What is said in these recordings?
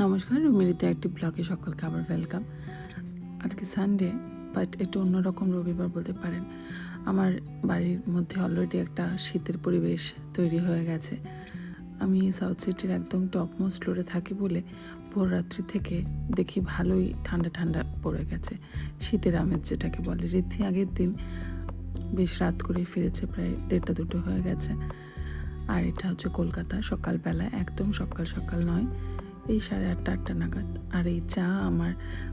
নমস্কার রুমেরিতে একটি ব্লগে সকলকে আবার ওয়েলকাম আজকে সানডে বাট একটু অন্যরকম রবিবার বলতে পারেন। আমার বাড়ির মধ্যে অলরেডি একটা শীতের পরিবেশ তৈরি হয়ে গেছে। আমি সাউথ সিটির একদম টপমোস্ট ফ্লোরে থাকি বলে ভোর রাত্রি থেকে দেখি ভালোই ঠান্ডা ঠান্ডা পড়ে গেছে। শীতের আমেজ যেটাকে বলে। রীতি আগের দিন বেশ রাত করে ফিরেছে, প্রায় দেড়টা দুটো হয়ে গেছে। আর এটা হচ্ছে কলকাতা। সকালবেলা একদম সকাল সকাল নয়। এই সাড়ে আটটা আটটা নাগাদ। আর এই চা আমার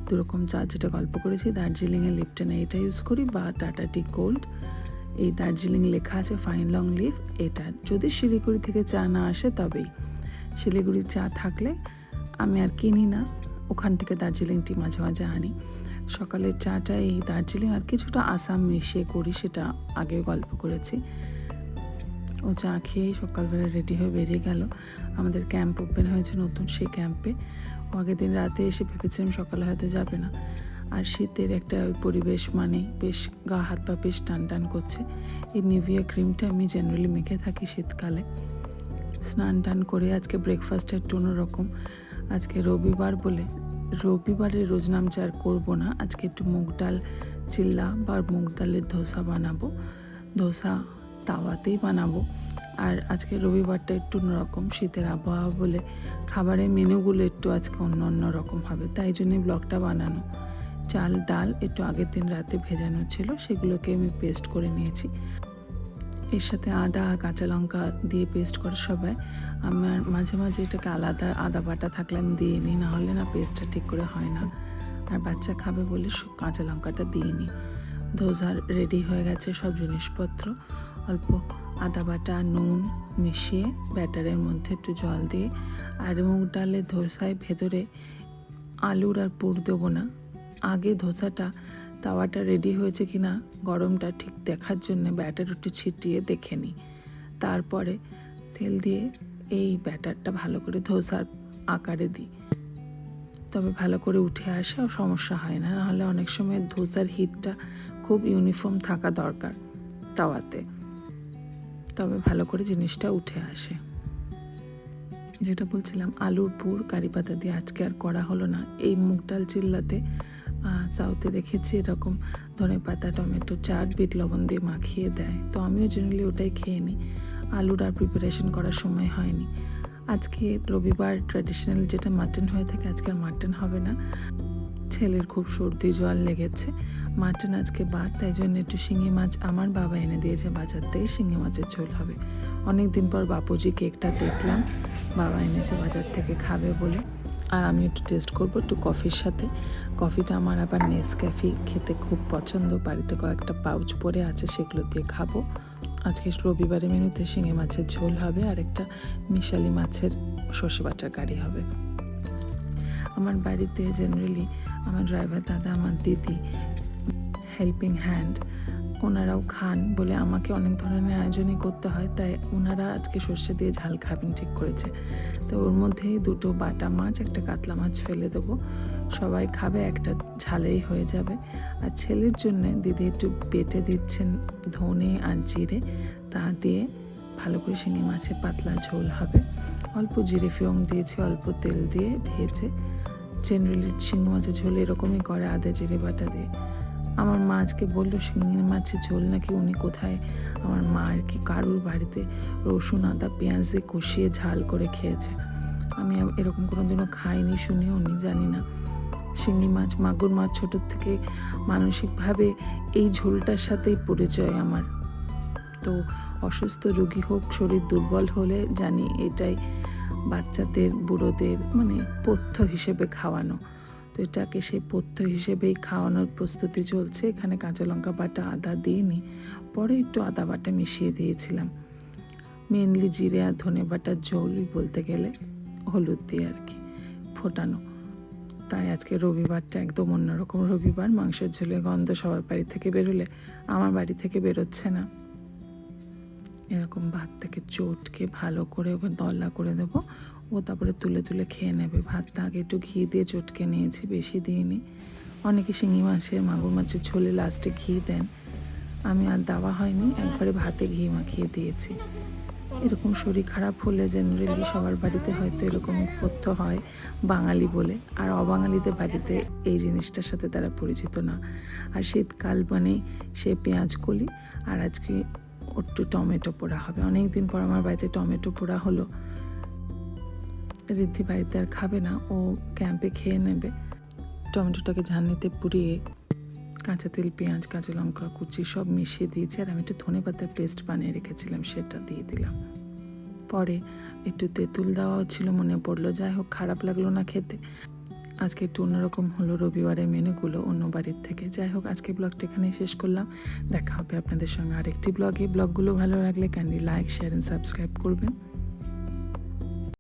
দুরকম চা যেটা গল্প করেছি দার্জিলিংয়ে লিপটনে এটা ইউজ করি বা টাটা টি গোল্ড এই দার্জিলিং লেখা আছে ফাইন লং লিভ এটা যদি শিলিগুড়ি থেকে চা না আসে তবেই। শিলিগুড়ির চা থাকলে আমি আর কিনি না। ওখান থেকে দার্জিলিং টি মাঝে মাঝে আনি। সকালের চাটা এই দার্জিলিং আর কিছুটা আসাম মিশিয়ে করি, সেটা আগেও গল্প করেছি। ও চা খেয়েই সকালবেলা রেডি হয়ে বেরিয়ে গেল। আমাদের ক্যাম্প ওপেন হয়েছে নতুন সেই ক্যাম্পে ও আগের দিন রাতে এসে ভেবেছিলাম সকালে হয়তো যাবে না। আর শীতের একটা ওই পরিবেশ মানে বেশ গা হাত পা বেশ টান টান করছে। এই নিভিয়া ক্রিমটা আমি জেনারেলি মেখে থাকি শীতকালে। স্নান টান করে আজকে ব্রেকফাস্টটা একটু অন্যরকম আজকে রবিবার বলে রবিবারে রোজ নাম চার করব না। আজকে একটু মুগ ডাল, চিল্লা বা মুগ ডালের ধোসা বানাবো। ধোসা তাওয়াতেই বানাবো। আর আজকে রবিবারটা একটু অন্যরকম, শীতের আবহাওয়া বলে খাবারের মেনুগুলো একটু আজকে অন্য অন্য রকম হবে, তাই জন্যই ব্লগটা বানানো। চাল, ডাল একটু আগের দিন রাতে ভেজানো ছিল, সেগুলোকে আমি পেস্ট করে নিয়েছি। এর সাথে আদা, কাঁচা লঙ্কা দিয়ে পেস্ট করে সবাই। আমার মাঝে মাঝে এটাকে আলাদা আদা বাটা থাকলে আমি দিয়ে নিই না হলে না পেস্টটা ঠিক করে হয় না। আর বাচ্চা খাবে বলে কাঁচা লঙ্কাটা দিয়ে নিই। ধোসার রেডি হয়ে গেছে সব জিনিসপত্র, অল্প আদা বাটা, নুন মিশিয়ে ব্যাটারের মধ্যে একটু জল দিয়ে আর মুগ ডালের ধোসায় ভেতরে আলুর আর পুর দেবো না। আগে ধোসাটা তাওয়াটা রেডি হয়েছে কি না গরমটা ঠিক দেখার জন্য ব্যাটার একটু ছিটিয়ে দেখে নিই তারপরে তেল দিয়ে এই ব্যাটারটা ভালো করে ধোসার আকারে দিই। তবে ভালো করে উঠে আসে সমস্যা হয় না, নাহলে অনেক সময় ধোসার হিটটা খুব ইউনিফর্ম থাকা দরকার তাওয়াতে। তবে ভালো করে জিনিসটা উঠে আসে। যেটা বলছিলাম, আলুর পুর, কারি পাতা দিয়ে আজকে আর করা হলো না। এই মুগ ডাল চিল্লাতে সাউথে দেখেছি এরকম ধনে পাতা, টমেটো চাট বিট লবণ দিয়ে মাখিয়ে দেয়। তো আমিও জেনারেলি ওটাই খেয়ে নিই। আলুর আর প্রিপারেশন করার সময় হয়নি। আজকে রবিবার ট্র্যাডিশনাল যেটা মাটন হয়ে থাকে, আজকে আর মাটন হবে না। ছেলের খুব সর্দি জল লেগেছে। মাটন আজকে বাদ, তাই জন্য একটু শিঙি মাছ আমার বাবা এনে দিয়েছে বাজার থেকে শিঙি মাছের ঝোল হবে। অনেক দিন পর বাপুজি কেকটা দেখলাম, বাবা এনেছে বাজার থেকে খাবে বলে। আর আমি একটু টেস্ট করব একটু কফির সাথে। কফিটা আমার আবার নেসক্যাফি খেতে খুব পছন্দ, বাড়িতে কয়েকটা পাউচ পরে আছে সেগুলো দিয়ে খাব। আজকে রবিবারে মেনুতে শিঙে মাছের ঝোল হবে, আর একটা মিশালি মাছের সর্ষে বাটার কারি হবে। আমার বাড়িতে জেনারেলি আমার ড্রাইভার দাদা, আমার দিদি হেল্পিং হ্যান্ড ওনারাও খান বলে আমাকে অনেক ধরনের আয়োজনই করতে হয়, তাই ওনারা আজকে সর্ষে দিয়ে ঝাল খাবেন ঠিক করেছে। তো ওর মধ্যেই দুটো বাটা মাছ, একটা কাতলা মাছ ফেলে দেবো। সবাই খাবে, একটা ঝালেই হয়ে যাবে। আর ছেলের জন্য দিদি একটু বেটে দিচ্ছেন ধনে আর জিরে, তা দিয়ে ভালো করে শিঙি মাছের পাতলা ঝোল হবে। অল্প জিরে ফিরং দিয়েছি, অল্প তেল দিয়ে ভেজে। জেনারেলি শিঙি মাছের ঝোল এরকমই করে আদা, জিরে বাটা দিয়ে। আমার মা আজকে বলল শিঙি মাছের ঝোল নাকি উনি কোথায়? আমার মা আর কি কারুর বাড়িতে রসুন, আদা, পেঁয়াজ দিয়ে কষিয়ে ঝাল করে খেয়েছে। আমি এরকম কোনো দিনও খাইনি, শুনিও নি, জানি না। শিঙি মাছ, মাগুর মাছ ছোটোর থেকে মানসিকভাবে এই ঝোলটার সাথেই পরিচয় আমার। তো অসুস্থ রোগী হোক, শরীর দুর্বল হলে জানি এটাই বাচ্চাদের, বুড়োদের মানে পথ্য হিসেবে খাওয়ানো। তো এটাকে সেই পথ্য হিসেবেই খাওয়ানোর প্রস্তুতি চলছে। এখানে কাঁচা লঙ্কা বাটা, আদা দিইনি পরে একটু আদা বাটা মিশিয়ে দিয়েছিলাম। মেনলি জিরে আর ধনে বাটার জলই বলতে গেলে হলুদ দিয়ে আর কি ফোটানো। তাই আজকে রবিবারটা একদম অন্যরকম রবিবার, মাংসের ঝোলে গন্ধ সবার বাড়ি থেকে বেরোলে আমার বাড়ি থেকে বেরোচ্ছে না। এরকম ভাত থেকে চটকে ভালো করে ওকে দলা করে দেবো। ও তারপরে তুলে তুলে খেয়ে নেবে। ভাতটা আগে একটু ঘি দিয়ে চটকে নিয়েছি বেশি দিইনি। অনেকে শিঙি মাছের, মাগুর মাছের ঝোলে লাস্টে ঘি দেন। আমি আর দেওয়া হয়নি, একবারে ভাতে ঘি মাখিয়ে দিয়েছি। এরকম শরীর খারাপ হলে জেনারেলি সবার বাড়িতে হয়তো এরকম পথ্য হয়, বাঙালি বলে। আর অবাঙালিদের বাড়িতে এই জিনিসটার সাথে তারা পরিচিত না। আর শীতকাল মানে সে পেঁয়াজ কলি আর আজকে একটু টমেটো পোড়া হবে। অনেক দিন পর আমার বাড়িতে টমেটো পোড়া হলো। রিদ্ধি বাড়িতে আর খাবে না। ও ক্যাম্পে খেয়ে নেবে। টমেটোটাকে ঝান্নিতে পুড়িয়ে কাঁচা তেল, পেঁয়াজ, কাঁচা লঙ্কা, কুচি সব মিশিয়ে দিয়েছি আর আমি একটু ধনে পাতার পেস্ট বানিয়ে রেখেছিলাম, সেটা দিয়ে দিলাম। পরে একটু তেঁতুল দেওয়াও ছিল, মনে পড়ল, যাই হোক, খারাপ লাগল না খেতে। আজকে একটু অন্যরকম হলো রবিবারের মেনুগুলো অন্য বাড়ির থেকে। যাই হোক, আজকে ব্লগটা এখানেই শেষ করলাম। দেখা হবে আপনাদের সঙ্গে আরেকটি ব্লগে। ব্লগগুলো ভালো লাগলে kindly like share and subscribe করবেন।